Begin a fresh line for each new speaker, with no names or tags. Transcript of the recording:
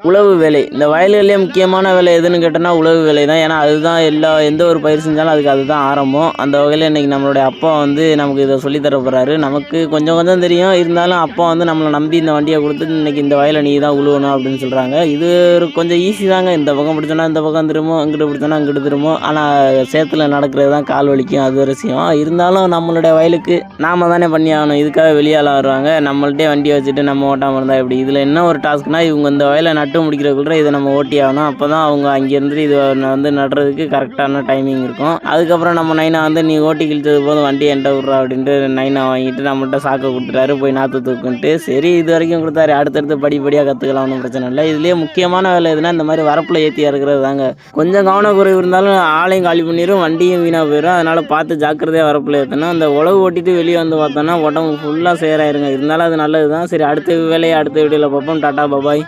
உழவு வேலை. இந்த வயல்கள்லேயே முக்கியமான வேலை எதுன்னு கேட்டோன்னா உழவு வேலை தான். ஏன்னா அதுதான் எல்லா எந்த ஒரு பயிர் செஞ்சாலும் அதுக்கு அதுதான் ஆரம்பம். அந்த வகையில் இன்றைக்கி நம்மளுடைய அப்பா வந்து நமக்கு இதை சொல்லித்தர போகிறாரு நமக்கு கொஞ்சம் கொஞ்சம் தெரியும். இருந்தாலும் அப்பா வந்து நம்மளை நம்பி இந்த வண்டியை கொடுத்து இன்றைக்கி இந்த வயலை நீ தான் உழுவணும் அப்படின்னு சொல்கிறாங்க இது ஒரு கொஞ்சம் ஈஸி தாங்க. இந்த பக்கம் பிடிச்சோன்னா இந்த பக்கம் திரும்பும். இங்கிட்டு பிடிச்சோன்னா இங்கிட்டு திரும்பும். ஆனால் சேத்துல நடக்கிறது தான் கால் வலிக்கும். அது ஒரு விஷயம். இருந்தாலும் நம்மளுடைய வயலுக்கு நாம் தானே பண்ணி ஆகணும். இதுக்காக வெளியால் வருவாங்க நம்மள்ட்டே வண்டியை வச்சுட்டு நம்ம ஓட்டாமல் இருந்தால் எப்படி? இதில் என்ன ஒரு டாஸ்க்னால் இவங்க இந்த வயலை நட்டு முடிக்கிறதுக்குள்ள இதை நம்ம ஓட்டி ஆகணும். அப்போ தான் அவங்க அங்கேருந்து இது வந்து நடுறதுக்கு கரெக்டான டைமிங் இருக்கும். அதுக்கப்புறம் நம்ம நைனா வந்து நீ ஓட்டி கிழிச்சது போதும் வண்டி என்கிட்ட விட்றா அப்படின்ட்டு நைனா வாங்கிட்டு நம்மள்கிட்ட சாக்கை கொடுத்துட்டாரு. போய் நாற்று தூக்குன்ட்டு சரி இது வரைக்கும் கொடுத்தாரு. அடுத்தடுத்து படிப்படியாக கற்றுக்கலாம் ஒன்றும் பிரச்சனை இல்லை. இதுலேயே முக்கியமான வேலை எதுனா இந்த மாதிரி வரப்பில் ஏற்றி இறக்குறது தாங்க. கொஞ்சம் கவனக்குறைவு இருந்தாலும் ஆளையும் காலி பண்ணிடும் வண்டியும் வீணாக போயிடும் அதனால் பார்த்து ஜாக்கிரதையாக வரப்பில் ஏற்றணும் அந்த உழவு ஓட்டிட்டு வெளியே வந்து பார்த்தோன்னா உடம்பு ஃபுல்லாக சேராயிருங்க. இருந்தாலும் அது நல்லது தான் சரி அடுத்த வேலையை அடுத்த வீடியோவில் பார்ப்போம். Tata bye bye.